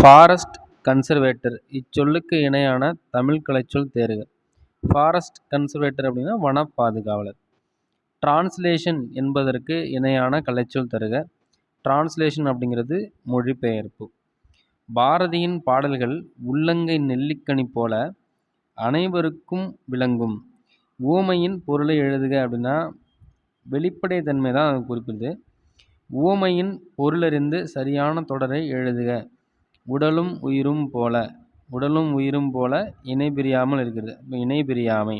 Forest conservator. இச்சொல்லுக்கு இணையான தமிழ் கலைச்சொல் தேர்க. Forest conservator அப்படின்னா வன பாதுகாவலர் டிரான்ஸ்லேஷன் என்பதற்கு இணையான கலைச்சொல் தருக. டிரான்ஸ்லேஷன் அப்படிங்கிறது மொழிபெயர்ப்பு. பாரதியின் பாடல்கள் உள்ளங்கை நெல்லிக்கனி போல அனைவருக்கும் விளங்கும். ஊமையின் பொருளை எழுதுக அப்படின்னா வெளிப்படை தன்மை தான் அது குறிப்பிடுது. ஊமையின் பொருளறிந்து சரியான தொடரை எழுதுக. உடலும் உயிரும் போல உடலும் உயிரும் போல இணை பிரியாமல் இருக்கிறது. இணை பிரியாமை.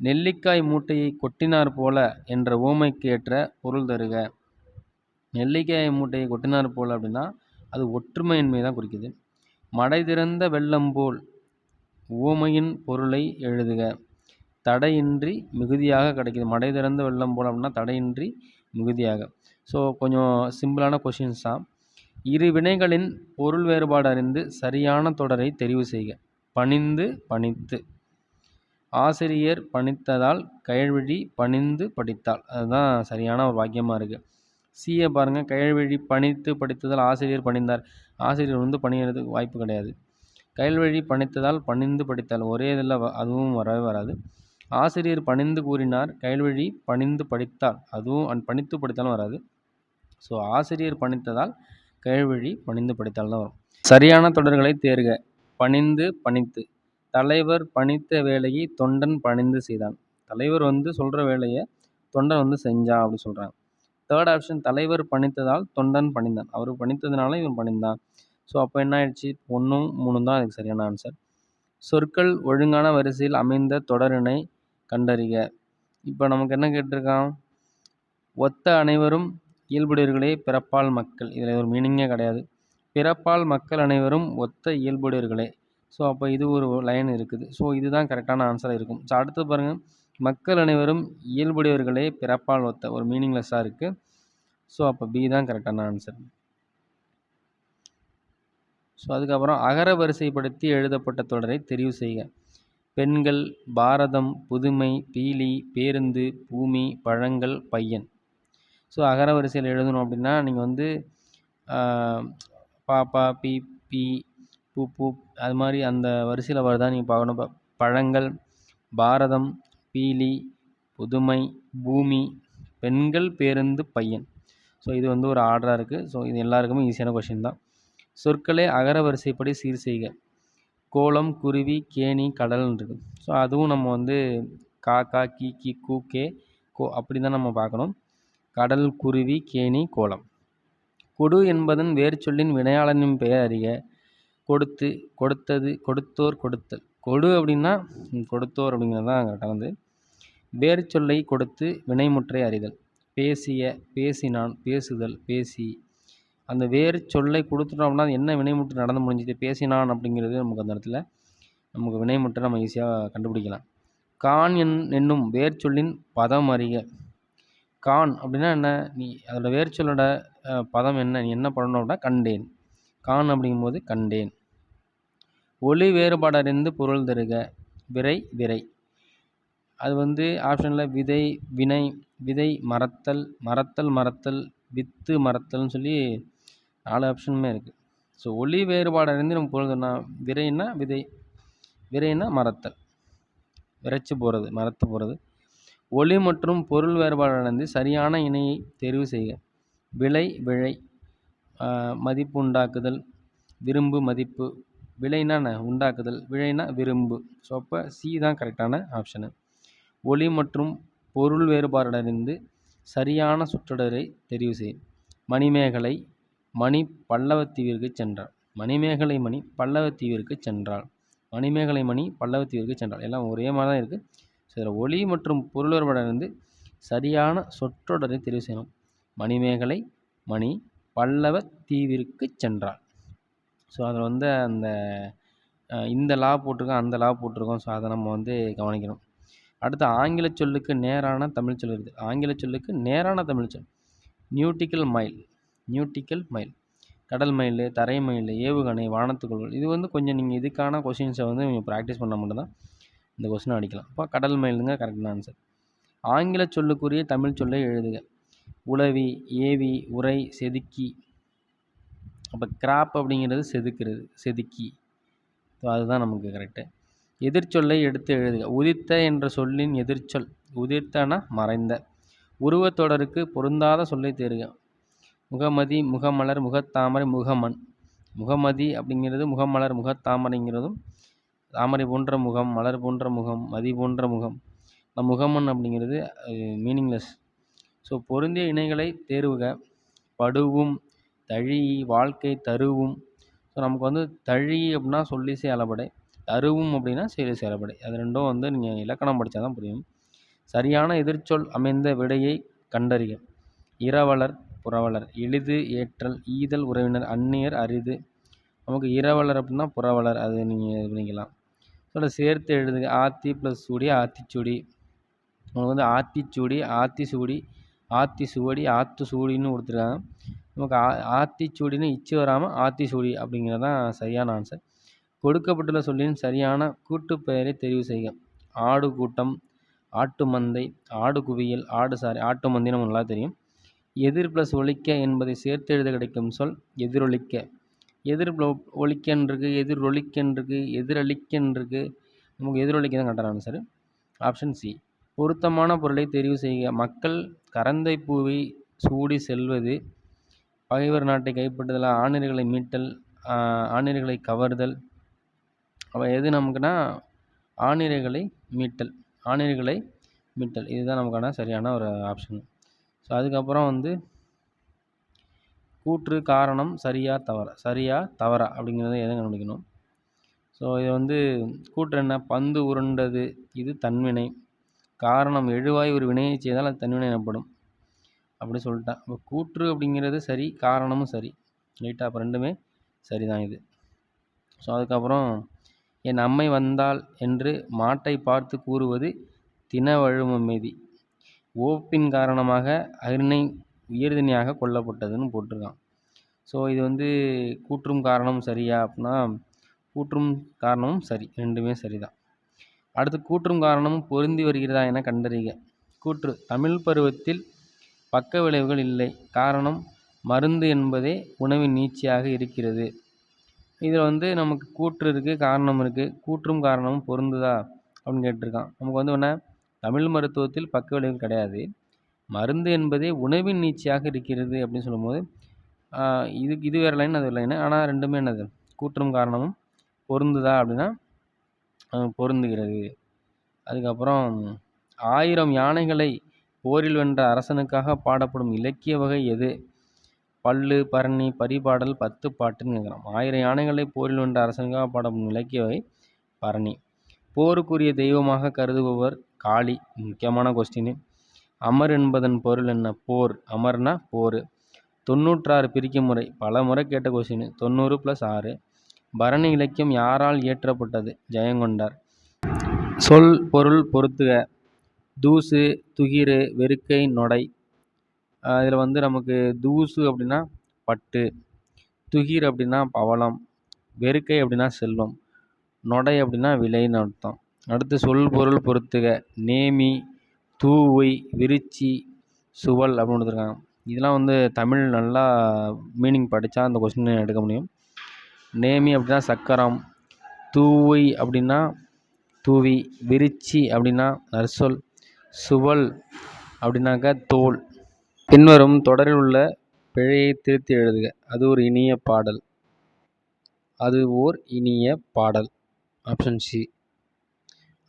நெல்லிக்காய் மூட்டையை கொட்டினார் போல என்ற ஊமைக்கு ஏற்ற பொருள் தருக. நெல்லிக்காய் மூட்டையை கொட்டினார் போல் அப்படின்னா அது ஒற்றுமையின்மை தான் குறிக்குது. மடை திறந்த வெள்ளம் போல் ஊமையின் பொருளை எழுதுக. தடையின்றி மிகுதியாக கிடைக்கிது. மடை திறந்த வெள்ளம் போல் அப்படின்னா தடையின்றி மிகுதியாக. ஸோ கொஞ்சம் சிம்பிளான கொஷின்ஸ் தான். இரு வினைகளின் பொருள் வேறுபாடு அறிந்து சரியான தொடரை தெரிவு செய்க. பணிந்து பணித்து. ஆசிரியர் பணித்ததால் கயழ்விழி பணிந்து படித்தால். அதுதான் சரியான ஒரு வாக்கியமாக இருக்குது சியை பாருங்கள் கயழ்விழி பணித்து படித்ததால் ஆசிரியர் பணிந்தார். ஆசிரியர் வந்து பணியறதுக்கு வாய்ப்பு கிடையாது. கயல்வழி பணித்ததால் பணிந்து படித்தால் ஒரே இதில் அதுவும் வரவே வராது. ஆசிரியர் பணிந்து கூறினார் கயல்வழி பணிந்து படித்தால் அதுவும் அன் பணித்து படித்தாலும் வராது. ஸோ ஆசிரியர் பணித்ததால் கயல்வழி பணிந்து படித்தால் தான் வரும். சரியான தொடர்களை தேர்க. பணிந்து பணித்து. தலைவர் பணித்த வேலையை தொண்டன் பணிந்து செய்தான். தலைவர் வந்து சொல்கிற வேலையை தொண்டன் வந்து செஞ்சா அப்படின்னு சொல்கிறாங்க தேர்ட் ஆப்ஷன் தலைவர் பணித்ததால் தொண்டன் பணிந்தான். அவர் பணித்ததுனால இவன் பணிந்தான். ஸோ அப்போ என்ன ஆயிடுச்சு? ஒன்றும் மூணு தான் அதுக்கு சரியான ஆன்சர் சொற்கள் ஒழுங்கான வரிசையில் அமைந்த தொடரினை கண்டறிக. இப்போ நமக்கு என்ன கேட்டிருக்கான்? ஒத்த அனைவரும் இயல்புடையவர்களே பிறப்பால் மக்கள். இதில் ஒரு மீனிங்கே கிடையாது. பிறப்பால் மக்கள் அனைவரும் ஒத்த இயல்புடையவர்களே ஸோ அப்போ இது ஒரு லைன் இருக்குது. ஸோ இதுதான் கரெக்டான ஆன்சராக இருக்கும். ஸோ அடுத்து பாருங்கள் மக்கள் அனைவரும் இயல்புடையவர்களே பிறப்பால் ஒத்த. ஒரு மீனிங்லெஸ்ஸாக இருக்குது ஸோ அப்போ பி தான் கரெக்டான ஆன்சர் ஸோ அதுக்கப்புறம் அகர வரிசைப்படுத்தி எழுதப்பட்ட தொடரை தெரிவு செய்க. பெண்கள் பாரதம் புதுமை பீலி பேருந்து பூமி பழங்கள் பையன். ஸோ அகர வரிசையில் எழுதணும் அப்படின்னா நீங்கள் வந்து பாப்பா பி பி பூ பூ அது மாதிரி அந்த வரிசையில் வருதா நீங்கள் பார்க்கணும். ப பழங்கள் பாரதம் பீலி புதுமை பூமி பெண்கள் பேருந்து பையன். ஸோ இது வந்து ஒரு ஆர்டராக இருக்குது ஸோ இது எல்லாருக்குமே ஈஸியான கொஷின் தான். சொற்களை அகர வரிசைப்படி சீர் செய்க. கோலம் குருவி கேணி கடல்னு இருக்குது ஸோ அதுவும் நம்ம வந்து காக்கா கீ கி கூ கே கோ அப்படி தான் நம்ம பார்க்கணும். கடல் குருவி கேணி கோலம். கொடு என்பதன் வேர் சொல்லின் வினையாளனின் பெயர் அறிக. கொடுத்து கொடுத்தது கொடுத்தோர் கொடுத்தல். கொடு அப்படின்னா கொடுத்தோர் அப்படிங்கிறது தான் வந்து வேர் சொல்லை கொடுத்து வினைமுற்றை அறிதல். பேசிய பேசினான் பேசுதல் பேசி. அந்த வேறு சொல்லை கொடுத்துட்டோம் அப்படின்னா என்ன வினைமுற்று நடந்து முடிஞ்சது? பேசினான் அப்படிங்கிறது நமக்கு அந்த இடத்துல நமக்கு வினைமுற்றை நம்ம ஈஸியாக கண்டுபிடிக்கலாம். கான் என் என்னும் வேர் சொல்லின் பதம் அறிக. கான் அப்படின்னா என்ன? நீ அதோட வேர் பதம் என்ன? நீ என்ன பண்ணணும் அப்படின்னா கண்டேன். கான் அப்படிங்கும்போது கண்டேன். ஒளி வேறுபாடறிந்து பொருள் தருக. விரை விரை. அது வந்து ஆப்ஷனில் விதை வினை விதை மறத்தல் மறத்தல் மறத்தல் வித்து மறத்தல்னு சொல்லி நாலு ஆப்ஷனுமே இருக்குது ஸோ ஒளி வேறுபாடறிந்து நம்ம பொருள் சொன்னா விரைன்னா விதை விரைன்னா மறத்தல். விரைச்சி போகிறது மரத்து போகிறது ஒளி மற்றும் பொருள் வேறுபாடு அடைந்து சரியான இணையை தெரிவு செய்க. விலை விழை மதிப்பு உண்டாக்குதல் விரும்பு மதிப்பு. விலைனா என்ன உண்டாக்குதல். விழைனா விரும்பு. ஸோ அப்போ சி தான் கரெக்டான ஆப்ஷனு ஒளி மற்றும் பொருள் வேறுபாடடைந்து சரியான சுற்றொடரை தெரிவு செய். மணிமேகலை மணி பல்லவத்தீவிற்கு சென்றாள். மணிமேகலை மணி பல்லவத்தீவிற்கு சென்றாள். மணிமேகலை மணி பல்லவத்தீவிற்கு சென்றாள். எல்லாம் ஒரே மாதிரி தான் இருக்குது ஸோ இதில் ஒளி மற்றும் பொருள் வேறுபாடு சரியான சொற்றொடரை தெரிவு செய்யணும் மணிமேகலை மணி பல்லவ தீவிற்கு சென்றாள். ஸோ அதில் வந்து அந்த இந்த லா போட்டிருக்கோம் அந்த லா போட்டிருக்கோம். ஸோ அதை நம்ம வந்து கவனிக்கணும். அடுத்து ஆங்கில சொல்லுக்கு நேரான தமிழ் சொல் இருக்குது. ஆங்கில சொல்லுக்கு நேரான தமிழ் சொல். Nautical mile nautical mile. கடல் மயில் தரை மயில் ஏவுகணை வானத்துக்குள் இது வந்து கொஞ்சம் நீங்கள் இதுக்கான கொஷின்ஸை வந்து நீங்கள் ப்ராக்டிஸ் பண்ணால் மட்டும்தான் இந்த கொஸ்டின் அடிக்கலாம். அப்போ கடல் மயிலுங்க கரெக்டான ஆன்சர் ஆங்கில சொல்லுக்குரிய தமிழ் சொல்லை எழுதுக. உளவி ஏவி உரை செதுக்கி. அப்போ கிராப் அப்படிங்கிறது செதுக்கிறது செதுக்கி. ஸோ அதுதான் நமக்கு கரெக்டு எதிர்ச்சொல்லை எடுத்து எழுதுக. உதித்த என்ற சொல்லின் எதிர்ச்சொல். உதிர்த்தனா மறைந்த. உருவத்தொடருக்கு பொருந்தாத சொல்லை தேர்க முகமதி முகமலர் முகத்தாமரை முகமன். முகமதி அப்படிங்கிறது முகமலர் முகத்தாமரைங்கிறதும் தாமரை போன்ற முகம் மலர் போன்ற முகம் மதி போன்ற முகம். இந்த முகமன் அப்படிங்கிறது மீனிங்லெஸ் ஸோ பொருந்திய இணைகளை தேர்வுக. படுவும் தழி வாழ்க்கை தருவும். ஸோ நமக்கு வந்து தழி அப்படின்னா சொல்லி அளபடை தருவும் அப்படின்னா செயலி அளபடை அது ரெண்டும் வந்து நீங்கள் இலக்கணம் படித்தா தான் புரியும். சரியான எதிர்ச்சொல் அமைந்த விடையை கண்டறிய இரவலர் புறவலர். எளிது ஏற்றல் ஈதல் உறவினர் அந்நியர் அரிது. நமக்கு இரவலர் அப்படின்னா புறவலர். அது நீங்கள் இது பண்ணிக்கலாம். ஸோ சேர்த்து எழுதுக ஆத்தி ப்ளஸ் சூடி ஆத்திச்சூடி உங்களுக்கு வந்து ஆத்திச்சூடி ஆத்திசூடி ஆத்தி சுவடி ஆத்து சூடின்னு கொடுத்துருக்காங்க. நமக்கு ஆ ஆத்திச்சூடின்னு இச்சு வராமல் ஆத்தி சூடி அப்படிங்கிறது தான் சரியான ஆன்சர் கொடுக்கப்பட்டுள்ள சொல்லின் சரியான கூட்டுப் பெயரை தெரிவு செய்க. ஆடு கூட்டம் ஆட்டு மந்தை ஆடு குவியல் ஆடு சாரி ஆட்டு மந்தை நமக்கு நல்லா தெரியும். எதிர் ப்ளஸ் ஒலிக்க என்பதை சேர்த்து எழுத கிடைக்கும் சொல் எதிரொலிக்க. எதிர் ஒலிக்கன்றிருக்கு எதிர் ஒலிக்கன்றிருக்கு எதிரொலிக்கன்றிருக்கு. நமக்கு எதிரொலிக்க தான் கரெக்டான ஆன்சர் ஆப்ஷன் சி. பொருத்தமான பொருளை தெரிவு செய்க. மக்கள் கரந்தை பூவை சூடி செல்வது பகைவர் நாட்டை கைப்பற்றுதல் ஆணிர்களை மீட்டல் ஆணிர்களை கவர்தல். அப்போ எது நமக்குன்னா ஆணிரைகளை மீட்டல் ஆணிரைகளை மீட்டல். இதுதான் நமக்கான சரியான ஒரு ஆப்ஷன். ஸோ அதுக்கப்புறம் வந்து கூற்று காரணம் சரியா தவறா சரியா தவறா அப்படிங்கிறத எதை கண்டுபிடிக்கணும்? ஸோ இது வந்து கூற்று என்ன? பந்து உருண்டது. இது தன்வினை. காரணம் எழுவாய் ஒரு வினையை செய்தால் அது தன்வினை எனப்படும். அப்படி சொல்லிட்டேன் இப்போ கூற்று அப்படிங்கிறது சரி காரணமும் சரி. ரைட்டா? அப்போ ரெண்டுமே சரிதான் இது. ஸோ அதுக்கப்புறம் என் அம்மை வந்தால் என்று மாட்டை பார்த்து கூறுவது தினவழுமமேதி ஓப்பின் காரணமாக அருணை உயிர்தனியாக கொல்லப்பட்டதுன்னு போட்டிருக்கான். ஸோ இது வந்து கூற்றும் காரணம் சரியா அப்படின்னா கூற்றும் காரணமும் சரி. ரெண்டுமே சரிதான். அடுத்து கூற்றும் காரணமும் பொருந்தி வருகிறதா என கண்டறிக. கூற்று தமிழ் பருவத்தில் பக்க விளைவுகள் இல்லை. காரணம் மருந்து என்பதே உணவின் நீட்சியாக இருக்கிறது. இதில் வந்து நமக்கு கூற்று இருக்குது காரணம் இருக்குது கூற்றும் காரணமும் பொருந்துதா? அப்படின்னு கேட்டிருக்கான். நமக்கு வந்து என்ன தமிழ் மருத்துவத்தில் பக்க விளைவுகள் கிடையாது. மருந்து என்பதே உணவின் நீட்சியாக இருக்கிறது அப்படின்னு சொல்லும்போது இது இது வேறு லைன் அது லைன் ஆனால் ரெண்டுமே என்னது? கூற்றும் காரணமும் பொருந்துதா அப்படின்னா பொருந்துகிறது. அதுக்கப்புறம் ஆயிரம் யானைகளை போரில் வென்ற அரசனுக்காக பாடப்படும் இலக்கிய வகை எது? பல்லு பரணி பரிபாடல் பத்து பாட்டுன்னு ஆயிரம் யானைகளை போரில் வென்ற அரசனுக்காக பாடப்படும் இலக்கிய வகை பரணி. போருக்குரிய தெய்வமாக கருதுபவர் காளி. முக்கியமான கொஸ்டின் அமர் என்பதன் பொருள் என்ன? போர். அமர்னா போர். தொண்ணூற்றாறு பிரிக்கும் முறை பல முறை கேட்ட கொஸ்டின் தொண்ணூறு ப்ளஸ் ஆறு. பரணி இலக்கியம் யாரால் இயற்றப்பட்டது? ஜெயங்கொண்டார். சொல் பொருள் பொருத்துக. தூசு துகிரு வெறுக்கை நொடை. இதில் வந்து நமக்கு தூசு அப்படின்னா பட்டு. துகிர் அப்படின்னா பவளம். வெறுக்கை அப்படின்னா செல்வம். நொடை அப்படின்னா விலைன்னு அர்த்தம். அடுத்து சொல் பொருள் பொருத்துக. நேமி தூவை விருச்சி சுவல் அப்படின்னு கொடுத்துருக்காங்க. இதெல்லாம் வந்து தமிழ் நல்லா மீனிங் படித்தா அந்த கொஸ்டின் எடுக்க முடியும். நேமி அப்படின்னா சக்கரம் தூவை அப்படின்னா தூவி விருச்சி அப்படின்னா நர்சொல் சுவல் அப்படின்னாக்கா தோல். பின்வரும் தொடரில் உள்ள பிழையை திருத்தி எழுதுக. அது ஒரு இனிய பாடல். அது ஓர் இனிய பாடல். Option C.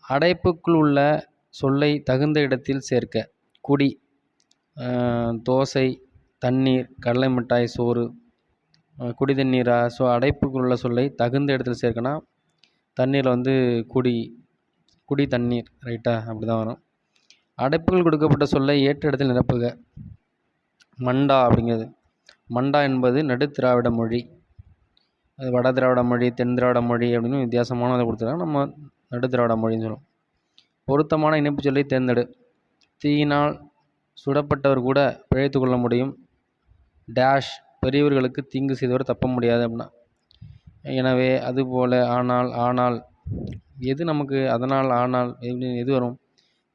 அடைப்புக்குள் உள்ள சொல்லை தகுந்த இடத்தில் சேர்க்க. குடி தோசை தண்ணீர் கடலை மிட்டாய் சோறு குடி தண்ணீரா? ஸோ அடைப்புக்குள்ள சொல்லை தகுந்த இடத்தில் சேர்க்கனா தண்ணீரில் வந்து குடி குடி தண்ணீர் ரைட்டா? அப்படி தான் வரும். அடைப்புகள் கொடுக்கப்பட்ட சொல்லை ஏற்ற இடத்தில் நிரப்புக. மண்டா அப்படிங்கிறது. மண்டா என்பது நடுத்திராவிட மொழி. அது வட திராவிட மொழி தென் திராவிட மொழி அப்படின்னு வித்தியாசமானதை கொடுத்துருக்காங்க நம்ம நடுத்திராவிட மொழின்னு சொல்லுவோம். பொருத்தமான இனிப்புச் சொல்லை தேர்ந்தெடு. தீயினால் சுடப்பட்டவர் கூட பிழைத்து கொள்ள முடியும். டேஷ் பெரியவர்களுக்கு தீங்கு செய்தவர் தப்ப முடியாது அப்படின்னா. எனவே அதுபோல் ஆனால் ஆனால் எது நமக்கு அதனால் ஆனால் எப்படி எது வரும்?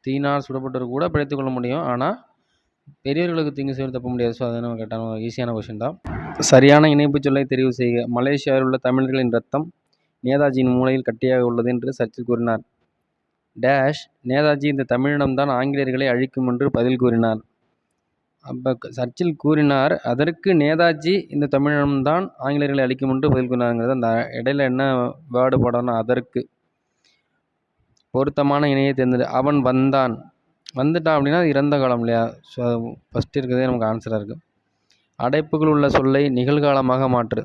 தீயினால் சுடப்பட்டவர் கூட பிழைத்து கொள்ள முடியும். ஆனால் பெரியவர்களுக்கு தீங்கு செய்வது தப்ப முடியாது. ஸோ அது நம்ம கரெக்டான ஈஸியான கொஷின் தான். சரியான இணைப்புச் சொல்லை தெரிவு செய்க. மலேசியாவில் உள்ள தமிழர்களின் ரத்தம் நேதாஜியின் மூளையில் கட்டியாக உள்ளது என்று சர்ச்சில் கூறினார். டேஷ் நேதாஜி இந்த தமிழினம்தான் ஆங்கிலேயர்களை அழிக்கும் என்று பதில் கூறினார். அப்போ சர்ச்சில் கூறினார் அதற்கு நேதாஜி இந்த தமிழினம்தான் ஆங்கிலேயர்களை அழிக்கும் என்று பதில் கூறினாருங்கிறது. அந்த இடையில என்ன வேர்டு போடணும் அதற்கு பொருத்தமான இணையை தேர்ந்தெடு அவன் வந்தான் வந்துட்டான் அப்படின்னா இறந்த காலம் இல்லையா? ஸோ ஃபஸ்ட்டு இருக்கிறதே நமக்கு ஆன்சராக இருக்குது அடைப்புகள் உள்ள சொல்லை நிகழ்காலமாக மாற்று.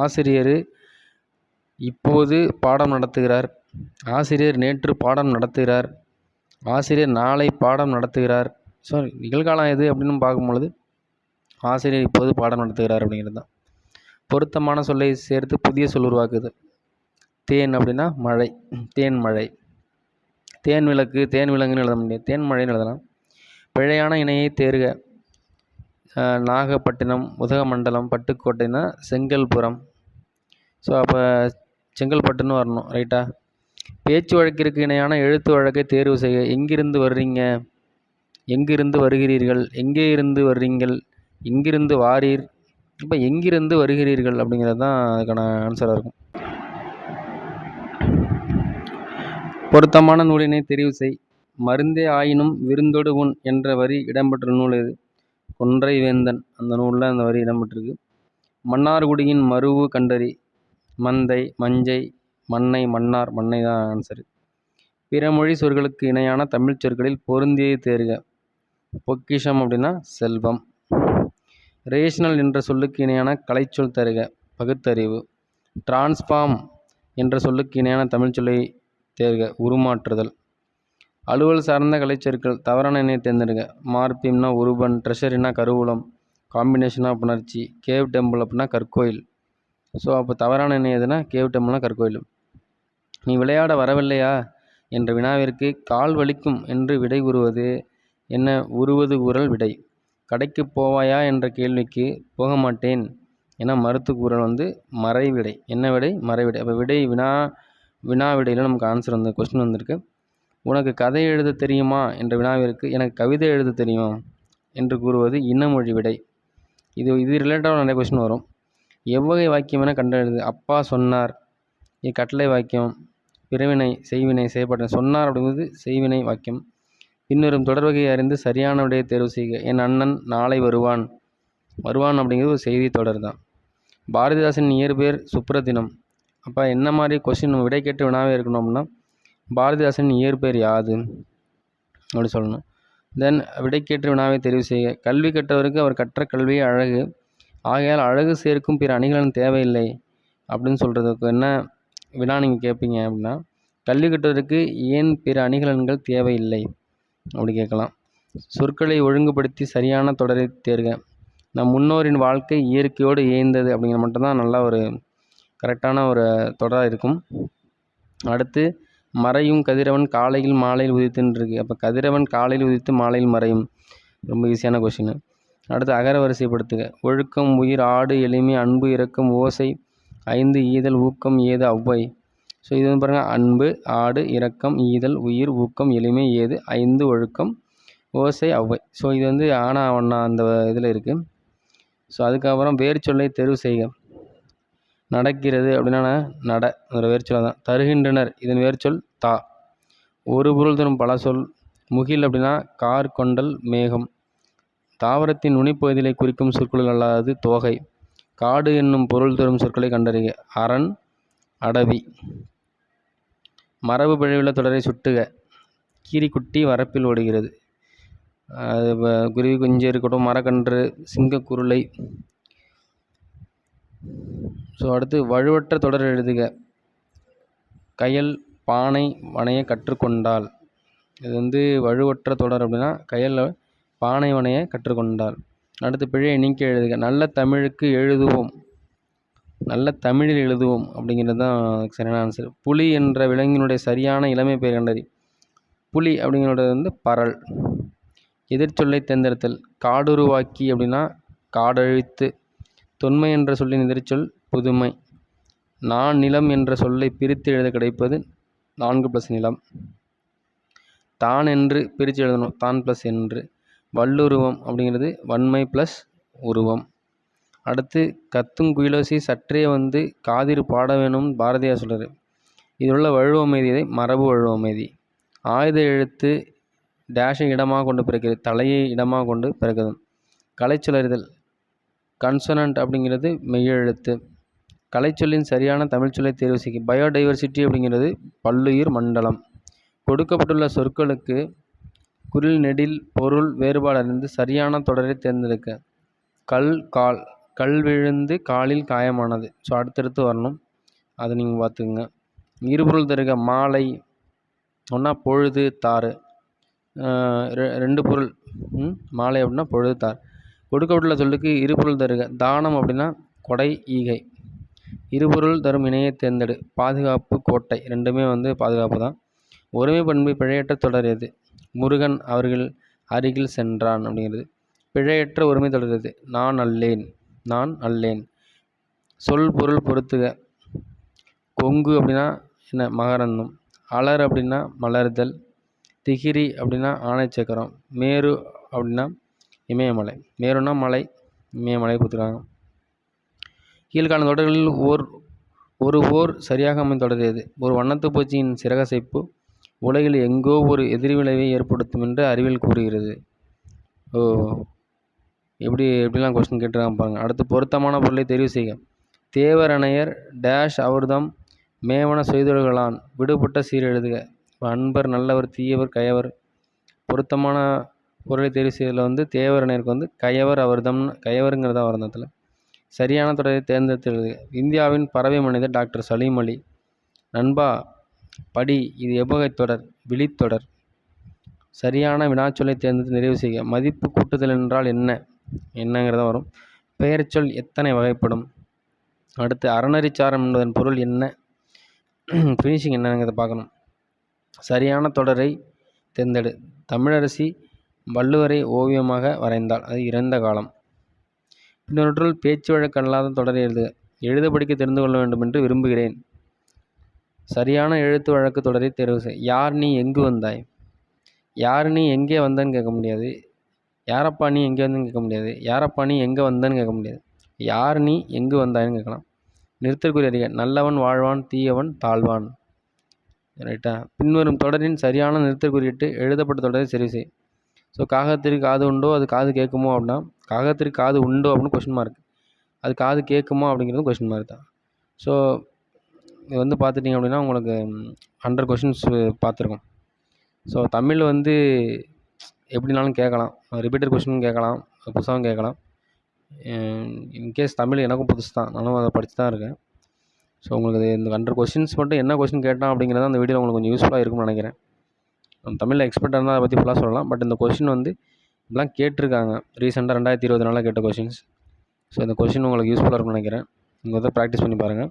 ஆசிரியர் இப்போது பாடம் நடத்துகிறார். ஆசிரியர் நேற்று பாடம் நடத்துகிறார். ஆசிரியர் நாளை பாடம் நடத்துகிறார். ஸோ நிகழ்காலம் எது அப்படின்னு பார்க்கும்பொழுது ஆசிரியர் இப்போது பாடம் நடத்துகிறார் அப்படிங்கிறது தான். பொருத்தமான சொல்லை சேர்த்து புதிய சொல் உருவாக்குது. தேன் அப்படின்னா மழை தேன் மழை. தேன் விளக்கு தேன் விலங்குன்னு எழுத முடியாது தேன் மழைன்னு எழுதலாம். பிழையான இணையை தேர்க நாகப்பட்டினம் உதகமண்டலம் பட்டுக்கோட்டைன்னா செங்கல்புரம். ஸோ அப்போ செங்கல்பட்டுன்னு வரணும் ரைட்டா பேச்சு வழக்கிற்கு இணையான எழுத்து வழக்கை தேர்வு செய்ய எங்கிருந்து வர்றீங்க? எங்கிருந்து வருகிறீர்கள்? எங்கே இருந்து வர்றீங்கள்? எங்கிருந்து வாரீர்? இப்போ எங்கிருந்து வருகிறீர்கள்? அப்படிங்கிறது தான் அதுக்கான ஆன்சராக இருக்கும். பொருத்தமான நூலினை தெரிவு செய். மருந்தே ஆயினும் விருந்தொடு உண் என்ற வரி இடம்பெற்ற நூல் இது கொன்றை வேந்தன். அந்த நூலில் அந்த வரி இடம்பெற்றிருக்கு. மன்னார்குடியின் மருவு கண்டறி. மந்தை மஞ்சை மண்ணை மன்னார் மன்னை தான் ஆன்சரு பிறமொழி சொற்களுக்கு இணையான தமிழ் சொற்களில் பொருந்தியை தேர்க. பொக்கிஷம் அப்படின்னா செல்வம். ரேஷனல் என்ற சொல்லுக்கு இணையான கலைச்சொல் தருக பகுத்தறிவு. டிரான்ஸ்ஃபார்ம் என்ற சொல்லுக்கு இணையான தமிழ் சொல்லை தேர்க உருமாற்றுதல். அலுவல் சார்ந்த கலைச்சொற்கள் தவறான எண்ணை தேர்ந்தெடுங்க மார்பிம்னா உருபன் ட்ரெஷரினா கருவூலம் காம்பினேஷனாக புணர்ச்சி கேவ் டெம்பிள் அப்படின்னா கற்கோயில். ஸோ அப்போ தவறான எண்ணெய் எதுனா கேவ் டெம்பிள்னா கற்கோயில். நீ விளையாட வரவில்லையா? என்ற வினாவிற்கு கால் வலிக்கும் என்று விடை கூறுவது என்ன? உருவது கூறல் விடை. கடைக்கு போவாயா? என்ற கேள்விக்கு போக மாட்டேன் என மறுத்து கூறல் வந்து மறைவிடை. என்ன விடை? மறைவிடை. அப்போ விடை வினா வினா விடையில் நமக்கு ஆன்சர் வந்து கொஸ்டின் வந்திருக்கு. உனக்கு கதை எழுத தெரியுமா? என்ற வினாவிற்கு எனக்கு கவிதை எழுத தெரியும்? என்று கூறுவது இன்னமொழி விடை. இது இது ரிலேட்டடாக நிறைய கொஸ்டின் வரும். எவ்வகை வாக்கியம் என கண்டறிது அப்பா சொன்னார். இது கட்டளை வாக்கியம். பிறவினை செய்வினை செய்யப்பட்ட சொன்னார் அப்படிங்கிறது செய்வினை வாக்கியம். பின்வரும் தொடர் வகையை அறிந்து சரியான விடையை தேர்வு செய்க. என் அண்ணன் நாளை வருவான். வருவான் அப்படிங்கிறது ஒரு செய்தி தொடர் தான். பாரதிதாசன் இயற்பெயர் சுப்ரதினம். அப்போ என்ன மாதிரி கொஸ்டின் விடை கேட்டு வினாவே இருக்கணும் அப்படின்னா பாரதிதாசன் இயற்பெயர் யாது? அப்படி சொல்லணும். தென் விடைக்கேற்று வினாவை தெரிவு செய்க. கல்வி கற்றவருக்கு அவர் கற்ற கல்வியே அழகு. ஆகையால் அழகு சேர்க்கும் பிற அணிகளின் தேவையில்லை அப்படின்னு சொல்கிறதுக்கு என்ன வினா நீங்கள் கேட்பீங்க அப்படின்னா கல்வி கட்டுவதற்கு ஏன் பிற அணிகலன்கள் தேவையில்லை? அப்படி கேட்கலாம். சொற்களை ஒழுங்குபடுத்தி சரியான தொடரை தேர்க. நம் முன்னோரின் வாழ்க்கை இயற்கையோடு இயந்தது அப்படிங்கிற மட்டும்தான் நல்லா ஒரு கரெக்டான ஒரு தொடராக இருக்கும். அடுத்து மறையும் கதிரவன் காலையில் மாலையில் உதித்துன்னு இருக்கு அப்போ கதிரவன் காலையில் உதித்து மாலையில் மறையும். ரொம்ப ஈஸியான கொஷின் அடுத்து அகர வரிசைப்படுத்துக. ஒழுக்கம் உயிர் ஆடு எளிமை அன்பு இரக்கம் ஓசை ஐந்து ஈதல் ஊக்கம் ஏது ஒளவை ஸோ இது வந்து பாருங்கள் அன்பு ஆடு இரக்கம் ஈதல் உயிர் ஊக்கம் எளிமை ஏது? ஐந்து ஒழுக்கம் ஓசை ஒளவை ஸோ இது வந்து ஆனா ஒன்னா அந்த இதில் இருக்குது ஸோ அதுக்கப்புறம் வேர் சொல்லை தேர்வு செய்க. நடக்கிறது அப்படின்னா நட ஒரு வேர்ச்சொல் தான் தருகின்றனர் இதன் வேர்ச்சொல் தா. ஒரு பொருள் தரும் பல சொல். முகில் அப்படின்னா கார் கொண்டல் மேகம். தாவரத்தின் நுனிப்பகுதிகளை குறிக்கும் சொற்கள் அல்லாதது தோகை. காடு என்னும் பொருள் தரும் சொற்களை கண்டறிக. அரண் அடவி. மரபு பிழையுள்ள தொடரை சுட்டுக. கீரிக்குட்டி வரப்பில் ஓடுகிறது. அது குருவி குஞ்சு இருக்கட்டும் மரக்கன்று சிங்கக்குருளை. ஸோ அடுத்து வலுவற்ற தொடர் எழுதுக. கயல் பானை வனைய கற்றுக்கொண்டாள் இது வந்து வலுவற்ற தொடர் அப்படின்னா கயல் பானை வனைய கற்றுக்கொண்டாள் அடுத்து பிழையை நீக்கி எழுதுக. நல்ல தமிழுக்கு எழுதுவோம். நல்ல தமிழில் எழுதுவோம் அப்படிங்கிறது தான் சரியான ஆன்சர் புலி என்ற விலங்கினுடைய சரியான இளமை பெயர் கண்டறி. புலி அப்படிங்கிறது வந்து பரல். எதிர்ச்சொல்லை தேர்ந்தெடுத்தல். காடுருவாக்கி அப்படின்னா காடழித்து. தொன்மை என்ற சொல்லின் எதிர்ச்சொல் புதுமை. நான் நிலம் என்ற சொல்லை பிரித்து எழுத கிடைப்பது நான்கு ப்ளஸ் நிலம். தான் என்று பிரித்து எழுதணும். தான் ப்ளஸ் என்று. வல்லுருவம் அப்படிங்கிறது வன்மை ப்ளஸ் உருவம். அடுத்து கத்தும் குயிலோசி சற்றே வந்து காதிர் பாட வேணும் பாரதியார் சொல்கிறாரு இதில் உள்ள வழுவமைதி மரபு வழுவமைதி ஆயுத எழுத்து டேஷை இடமாக கொண்டு பிறக்கிறது தலையை இடமாக கொண்டு பிறக்கிறது. கலைச்சொலறிதல் கன்சனன்ட் அப்படிங்கிறது மெய்யெழுத்து கலைச்சொல்லின் சரியான தமிழ்ச்சொல்லை தேர்வு செய்யும் பயோடைவர்சிட்டி அப்படிங்கிறது பல்லுயிர் மண்டலம். கொடுக்கப்பட்டுள்ள சொற்களுக்கு குரில் நெடில் பொருள் வேறுபாடறிந்து சரியான தொடரை தேர்ந்தெடுக்க. கல் கால் கல் விழுந்து காலில் காயமானது. ஸோ அடுத்தடுத்து வரணும். அதை நீங்கள் பார்த்துக்குங்க இருபொருள் தருக மாலை ஒன்றா பொழுது தாறு. ரெ- ரெண்டு பொருள். மாலை அப்படின்னா பொழுது தார் கொடுக்கப்பட்டுள்ள சொல்லுக்கு இருபொருள் தருக. தானம் அப்படின்னா கொடை ஈகை. இருபொருள் தரும் இணையை தேர்ந்தெடு. பாதுகாப்பு கோட்டை. ரெண்டுமே வந்து பாதுகாப்பு தான். ஒருமை பண்பு பிழையற்ற தொடர் எது? முருகன் அவர்கள் அருகில் சென்றான் அப்படிங்கிறது. பிழையற்ற ஒருமை தொடர்கிறது நான் அல்லேன் நான் அல்லேன். சொல் பொருள் பொறுத்துக கொங்கு அப்படின்னா என்ன? மகரந்தம். அலர் அப்படின்னா மலர்தல். திகிரி அப்படின்னா ஆணைச்சக்கரம் மேரு அப்படின்னா இமயமலை. மேருன்னா மலை இமயமலை கொடுத்துருக்காங்க. கீழ்காண தொடர்களில் ஓர் ஒரு ஓர் சரியாக அமைந்த தொடர் எது? ஒரு வண்ணத்து பூச்சியின் சிறகசைப்பு உலகில் எங்கோ ஒரு எதிர்விளைவை ஏற்படுத்தும் என்று அறிவியல் கூறுகிறது. ஓ எப்படி எப்படிலாம் கொஸ்டின் கேட்டுருக்காங்க பாருங்கள் அடுத்து பொருத்தமான பொருளை தெரிவு செய்க. தேவரணையர் டேஷ் அவர்தம் மேவன செய்தொழுகலான். விடுபட்ட சீர் எழுதுக. அன்பர் நல்லவர் தீயவர் கயவர். பொருத்தமான பொருளை தெரிவு செய்யறதுல வந்து தேவரணையருக்கு வந்து கயவர் அவர்தம்னு கயவருங்கிறதா வரும் இடத்துல. சரியான துறையை தேர்ந்தெடுத்து எழுதுக. இந்தியாவின் பறவை மனிதர் டாக்டர் சலீம் அலி. நண்பா படி இது எவ்வகை தொடர் விழித்தொடர் சரியான வினாச்சொல்லை தேர்ந்தெடுத்து நிறைவு செய்க. மதிப்பு கூட்டுதல் என்றால் என்ன? என்னங்கிறத வரும். பெயர்ச்சொல் எத்தனை வகைப்படும்? அடுத்து அறநெறிச்சாரம் என்பதன் பொருள் என்ன? ஃபினிஷிங் என்னங்கிறத பார்க்கணும். சரியான தொடரை தேர்ந்தெடு. தமிழரசி வள்ளுவரை ஓவியமாக வரைந்தால் அது இறந்த காலம். பின்னொன்றுள் பேச்சு வழக்கு அல்லாத தொடரை எழுதுக. எழுத படிக்க தெரிந்து கொள்ள வேண்டும் என்று விரும்புகிறேன். சரியான எழுத்து வழக்கு தொடரை தேர்வு செய். யார் நீ எங்கு வந்தாய்? யார் நீ எங்கே வந்தன்னு கேட்க முடியாது. யாரப்பா நீ எங்கே வந்தன்னு கேட்க முடியாது. யாரப்பா நீ எங்கே வந்தன்னு கேட்க முடியாது. யார் நீ எங்கு வந்தாய்ன்னு கேட்கலாம். நிறுத்தற்குரிய அறிக. நல்லவன் வாழ்வான் தீயவன் தாழ்வான். ரைட்டா? பின்வரும் தொடரின் சரியான நிறுத்தற்குறியிட்டு எழுதப்பட்ட தொடரை சரி செய். ஸோ காகத்திற்கு காது உண்டோ? அது காது கேட்குமோ அப்படின்னா காகத்திற்கு காது உண்டோ அப்படின்னு கொஷின் மார்க் அது காது கேட்குமோ அப்படிங்கிறது கொஷின் மார்க் தான். ஸோ இது வந்து பார்த்துட்டிங்க அப்படின்னா உங்களுக்கு ஹண்ட்ரட் கொஷின்ஸ் பார்த்துருக்கோம். ஸோ தமிழ் வந்து எப்படினாலும் கேட்கலாம். ரிப்பீட்டட் கொஷினும் கேட்கலாம். புதுசாகவும் கேட்கலாம். இன்கேஸ் தமிழ் எனக்கும் புதுசு தான். நானும் அதை படித்து தான் இருக்கேன். ஸோ உங்களுக்கு இந்த ஹண்ட்ரட் கொஷின்ஸ் மட்டும் என்ன கொஷின் கேட்டான் அப்படிங்கிறத அந்த வீடியோ உங்களுக்கு கொஞ்சம் யூஸ்ஃபுல்லாக இருக்கும்னு நினைக்கிறேன். தமிழில் எக்ஸ்பர்ட்டாக இருந்தால் அதை பற்றி ஃபுல்லாக சொல்லலாம். பட் இந்த கொஷின் வந்து இப்படிலாம் கேட்டிருக்காங்க. ரீசெண்டாக ரெண்டாயிரத்தி இருபது நாளில் கேட்ட கொஷின்ஸ் ஸோ இந்த கொஷின் உங்களுக்கு யூஸ்ஃபுல்லாக இருக்கும்னு நினைக்கிறேன். நீங்கள் வந்து ப்ராக்டிஸ் பண்ணி பாருங்கள்